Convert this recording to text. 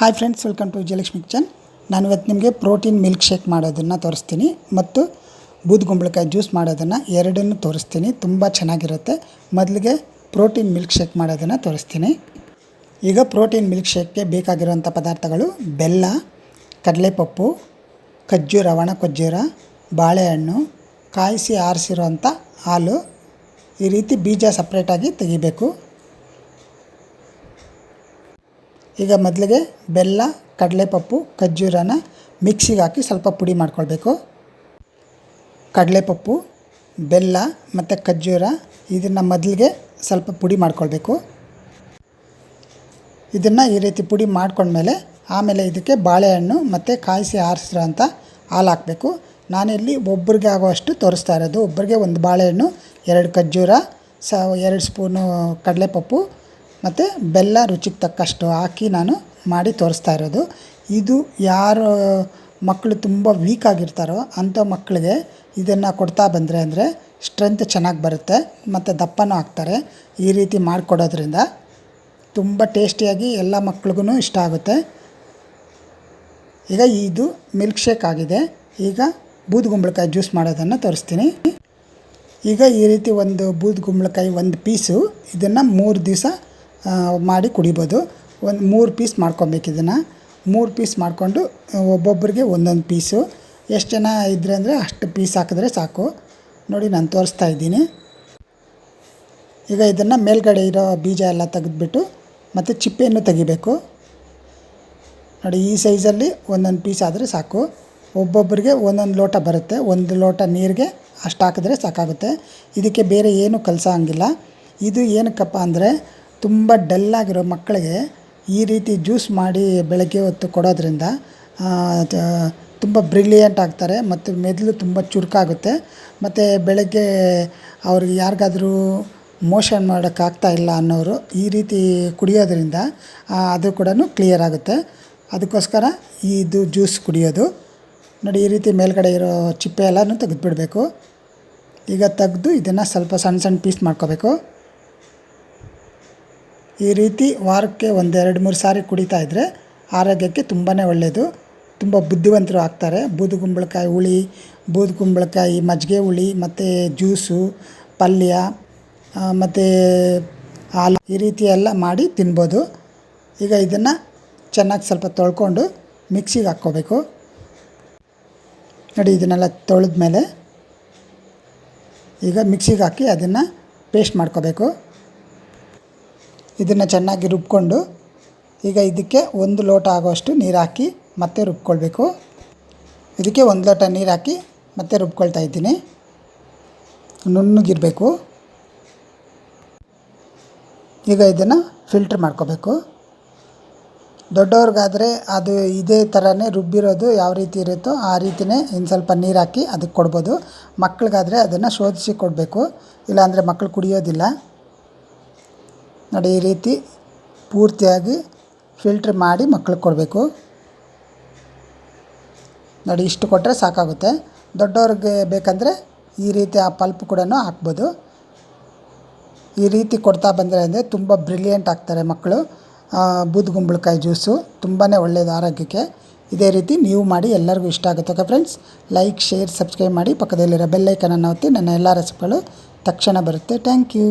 Hi friends welcome to Vijayalakshmi kitchen ನಾನು ಇವತ್ತು ನಿಮಗೆ ಪ್ರೋಟೀನ್ ಮಿಲ್ಕ್ ಶೇಕ್ ಮಾಡೋದನ್ನು ತೋರಿಸ್ತೀನಿ ಮತ್ತು ಬೂದುಗುಂಬಳಕಾಯಿ ಜ್ಯೂಸ್ ಮಾಡೋದನ್ನು ಎರಡನ್ನು ತೋರಿಸ್ತೀನಿ. ತುಂಬ ಚೆನ್ನಾಗಿರುತ್ತೆ. ಮೊದಲಿಗೆ ಪ್ರೋಟೀನ್ ಮಿಲ್ಕ್ ಶೇಕ್ ಮಾಡೋದನ್ನು ತೋರಿಸ್ತೀನಿ. ಈಗ ಪ್ರೋಟೀನ್ ಮಿಲ್ಕ್ ಶೇಕ್ಗೆ ಬೇಕಾಗಿರುವಂಥ ಪದಾರ್ಥಗಳು ಬೆಲ್ಲ, ಕಡಲೆಪಪ್ಪು, ಖಜ್ಜೂರ ಒಣ ಖಜ್ಜೂರ ಬಾಳೆಹಣ್ಣು, ಕಾಯಿಸಿ ಆರಿಸಿರೋಂಥ ಹಾಲು ಈ ರೀತಿ ಬೀಜ ಸಪ್ರೇಟಾಗಿ ತೆಗಿಬೇಕು. ಈಗ ಮೊದಲಿಗೆ ಬೆಲ್ಲ, ಕಡಲೆಪಪ್ಪು, ಖರ್ಜೂರನ ಮಿಕ್ಸಿಗೆ ಹಾಕಿ ಸ್ವಲ್ಪ ಪುಡಿ ಮಾಡ್ಕೊಳ್ಬೇಕು. ಕಡಲೆಪಪ್ಪು, ಬೆಲ್ಲ ಮತ್ತು ಖರ್ಜೂರ ಇದನ್ನು ಮೊದಲಿಗೆ ಸ್ವಲ್ಪ ಪುಡಿ ಮಾಡ್ಕೊಳ್ಬೇಕು. ಇದನ್ನು ಈ ರೀತಿ ಪುಡಿ ಮಾಡ್ಕೊಂಡ್ಮೇಲೆ ಆಮೇಲೆ ಇದಕ್ಕೆ ಬಾಳೆಹಣ್ಣು ಮತ್ತು ಕಾಯಿಸಿ ಆರಿಸಿರೋ ಅಂತ ಹಾಲು ಹಾಕಬೇಕು. ನಾನಿಲ್ಲಿ ಒಬ್ಬರಿಗೆ ಆಗೋಷ್ಟು ತೋರಿಸ್ತಾ ಇರೋದು. ಒಬ್ಬರಿಗೆ ಒಂದು ಬಾಳೆಹಣ್ಣು, ಎರಡು ಖರ್ಜೂರ, ಸ, ಎರಡು ಸ್ಪೂನು ಕಡಲೆಪಪ್ಪು ಮತ್ತು ಬೆಲ್ಲ ರುಚಿಗೆ ತಕ್ಕಷ್ಟು ಹಾಕಿ ನಾನು ಮಾಡಿ ತೋರಿಸ್ತಾ ಇರೋದು. ಇದು ಯಾರು ಮಕ್ಕಳು ತುಂಬ ವೀಕ್ ಆಗಿರ್ತಾರೋ ಅಂಥ ಮಕ್ಕಳಿಗೆ ಇದನ್ನು ಕೊಡ್ತಾ ಬಂದರೆ ಅಂದರೆ ಸ್ಟ್ರೆಂತ್ ಚೆನ್ನಾಗಿ ಬರುತ್ತೆ ಮತ್ತು ದಪ್ಪನೂ ಆಗ್ತಾರೆ. ಈ ರೀತಿ ಮಾಡಿಕೊಡೋದ್ರಿಂದ ತುಂಬ ಟೇಸ್ಟಿಯಾಗಿ ಎಲ್ಲ ಮಕ್ಳಿಗೂ ಇಷ್ಟ ಆಗುತ್ತೆ. ಈಗ ಇದು ಮಿಲ್ಕ್ ಶೇಕ್ ಆಗಿದೆ. ಈಗ ಬೂದುಗುಂಬಳಕಾಯಿ ಜ್ಯೂಸ್ ಮಾಡೋದನ್ನು ತೋರಿಸ್ತೀನಿ. ಈಗ ಈ ರೀತಿ ಒಂದು ಬೂದುಗುಂಬಳಕಾಯಿ ಒಂದು ಪೀಸು ಇದನ್ನು ಮೂರು ದಿವಸ ಮಾಡಿ ಕುಡಿಬೋದು. ಒಂದು ಮೂರು ಪೀಸ್ ಮಾಡ್ಕೊಬೇಕು ಇದನ್ನು. ಮೂರು ಪೀಸ್ ಮಾಡಿಕೊಂಡು ಒಬ್ಬೊಬ್ಬರಿಗೆ ಒಂದೊಂದು ಪೀಸು ಎಷ್ಟು ಜನ ಇದ್ದರೆ ಅಂದರೆ ಅಷ್ಟು ಪೀಸ್ ಹಾಕಿದ್ರೆ ಸಾಕು. ನೋಡಿ ನಾನು ತೋರಿಸ್ತಾ ಇದ್ದೀನಿ. ಈಗ ಇದನ್ನು ಮೇಲ್ಗಡೆ ಇರೋ ಬೀಜ ಎಲ್ಲ ತೆಗೆದ್ಬಿಟ್ಟು ಮತ್ತು ಚಿಪ್ಪೆಯನ್ನು ತೆಗಿಬೇಕು. ನೋಡಿ, ಈ ಸೈಜಲ್ಲಿ ಒಂದೊಂದು ಪೀಸ್ ಆದರೆ ಸಾಕು. ಒಬ್ಬೊಬ್ಬರಿಗೆ ಒಂದೊಂದು ಲೋಟ ಬರುತ್ತೆ. ಒಂದು ಲೋಟ ನೀರಿಗೆ ಅಷ್ಟು ಹಾಕಿದ್ರೆ ಸಾಕಾಗುತ್ತೆ. ಇದಕ್ಕೆ ಬೇರೆ ಏನು ಕಲಸ ಹಂಗಿಲ್ಲ ಇದು ಏನಕ್ಕಪ್ಪ ಅಂದರೆ ತುಂಬ ಡಲ್ಲಾಗಿರೋ ಮಕ್ಕಳಿಗೆ ಈ ರೀತಿ ಜ್ಯೂಸ್ ಮಾಡಿ ಬೆಳಗ್ಗೆ ಹೊತ್ತು ಕೊಡೋದ್ರಿಂದ ತುಂಬ ಬ್ರಿಲಿಯಂಟ್ ಆಗ್ತಾರೆ ಮತ್ತು ಮೆದುಳು ತುಂಬ ಚುರುಕಾಗುತ್ತೆ. ಮತ್ತು ಬೆಳಗ್ಗೆ ಅವ್ರಿಗೆ ಯಾರಿಗಾದರೂ ಮೋಷನ್ ಮಾಡೋಕ್ಕಾಗ್ತಾ ಇಲ್ಲ ಅನ್ನೋರು ಈ ರೀತಿ ಕುಡಿಯೋದ್ರಿಂದ ಅದು ಕೂಡ ಕ್ಲಿಯರ್ ಆಗುತ್ತೆ. ಅದಕ್ಕೋಸ್ಕರ ಇದು ಜ್ಯೂಸ್ ಕುಡಿಯೋದು. ನೋಡಿ, ಈ ರೀತಿ ಮೇಲ್ಗಡೆ ಇರೋ ಚಿಪ್ಪೆ ಎಲ್ಲನೂ ತೆಗೆದುಬಿಡಬೇಕು. ಈಗ ತೆಗೆದು ಇದನ್ನು ಸ್ವಲ್ಪ ಸಣ್ಣ ಸಣ್ಣ ಪೀಸ್ ಮಾಡ್ಕೋಬೇಕು. ಈ ರೀತಿ ವಾರಕ್ಕೆ ಒಂದೆರಡು ಮೂರು ಸಾರಿ ಕುಡಿತಾ ಇದ್ದರೆ ಆರೋಗ್ಯಕ್ಕೆ ತುಂಬಾ ಒಳ್ಳೆಯದು ತುಂಬ ಬುದ್ಧಿವಂತರು ಆಗ್ತಾರೆ. ಬೂದುಗುಂಬಳಕಾಯಿ ಹುಳಿ ಬೂದುಗುಂಬಳಕಾಯಿ ಮಜ್ಜಿಗೆ ಹುಳಿ, ಮತ್ತು ಜ್ಯೂಸು, ಪಲ್ಯ ಮತ್ತು ಹಾಲು ಈ ರೀತಿ ಎಲ್ಲ ಮಾಡಿ ತಿನ್ಬೋದು. ಈಗ ಇದನ್ನು ಚೆನ್ನಾಗಿ ಸ್ವಲ್ಪ ತೊಳ್ಕೊಂಡು ಮಿಕ್ಸಿಗೆ ಹಾಕ್ಕೋಬೇಕು. ನೋಡಿ ಇದನ್ನೆಲ್ಲ ತೊಳೆದ್ಮೇಲೆ ಈಗ ಮಿಕ್ಸಿಗೆ ಹಾಕಿ ಅದನ್ನು ಪೇಸ್ಟ್ ಮಾಡ್ಕೋಬೇಕು. ಇದನ್ನು ಚೆನ್ನಾಗಿ ರುಬ್ಕೊಂಡು ಈಗ ಇದಕ್ಕೆ ಒಂದು ಲೋಟ ಆಗೋಷ್ಟು ನೀರು ಹಾಕಿ ಮತ್ತೆ ರುಬ್ಕೊಳ್ಬೇಕು. ಇದಕ್ಕೆ ಒಂದು ಲೋಟ ನೀರು ಹಾಕಿ ಮತ್ತೆ ರುಬ್ಕೊಳ್ತಾ ಇದ್ದೀನಿ. ನುಣ್ಣಗಿರಬೇಕು. ಈಗ ಇದನ್ನು ಫಿಲ್ಟ್ರ್ ಮಾಡ್ಕೋಬೇಕು. ದೊಡ್ಡವ್ರಿಗಾದರೆ ಅದು ಇದೇ ಥರನೇ ರುಬ್ಬಿರೋದು ಯಾವ ರೀತಿ ಇರುತ್ತೋ ಆ ರೀತಿಯೇ ಇನ್ನು ಸ್ವಲ್ಪ ನೀರು ಹಾಕಿ ಅದಕ್ಕೆ ಕೊಡ್ಬೋದು. ಮಕ್ಳಿಗಾದರೆ ಅದನ್ನು ಶೋಧಿಸಿ ಕೊಡಬೇಕು. ಇಲ್ಲಾಂದರೆ ಮಕ್ಕಳು ಕುಡಿಯೋದಿಲ್ಲ. ನೋಡಿ ಈ ರೀತಿ ಪೂರ್ತಿಯಾಗಿ ಫಿಲ್ಟ್ರ್ ಮಾಡಿ ಮಕ್ಳಿಗೆ ಕೊಡಬೇಕು. ನೋಡಿ, ಇಷ್ಟು ಕೊಟ್ಟರೆ ಸಾಕಾಗುತ್ತೆ. ದೊಡ್ಡವ್ರಿಗೆ ಬೇಕಂದರೆ ಈ ರೀತಿ ಆ ಪಲ್ಪ್ ಕೂಡ ಹಾಕ್ಬೋದು. ಈ ರೀತಿ ಕೊಡ್ತಾ ಬಂದರೆ ಅಂದರೆ ತುಂಬ ಬ್ರಿಲಿಯಂಟ್ ಆಗ್ತಾರೆ ಮಕ್ಕಳು. ಬೂದುಗುಂಬಳಕಾಯಿ ಜ್ಯೂಸು ತುಂಬಾ ಒಳ್ಳೆಯದು ಆರೋಗ್ಯಕ್ಕೆ. ಇದೇ ರೀತಿ ನೀವು ಮಾಡಿ ಎಲ್ಲರಿಗೂ ಇಷ್ಟ ಆಗುತ್ತೆ. Okay friends like share subscribe ಮಾಡಿ ಪಕ್ಕದಲ್ಲಿರೋ ಬೆಲ್ಲೈಕನನ್ನು ಒತ್ತಿ. ನನ್ನ ಎಲ್ಲ ರೆಸಿಪಿಗಳು ತಕ್ಷಣ ಬರುತ್ತೆ. Thank you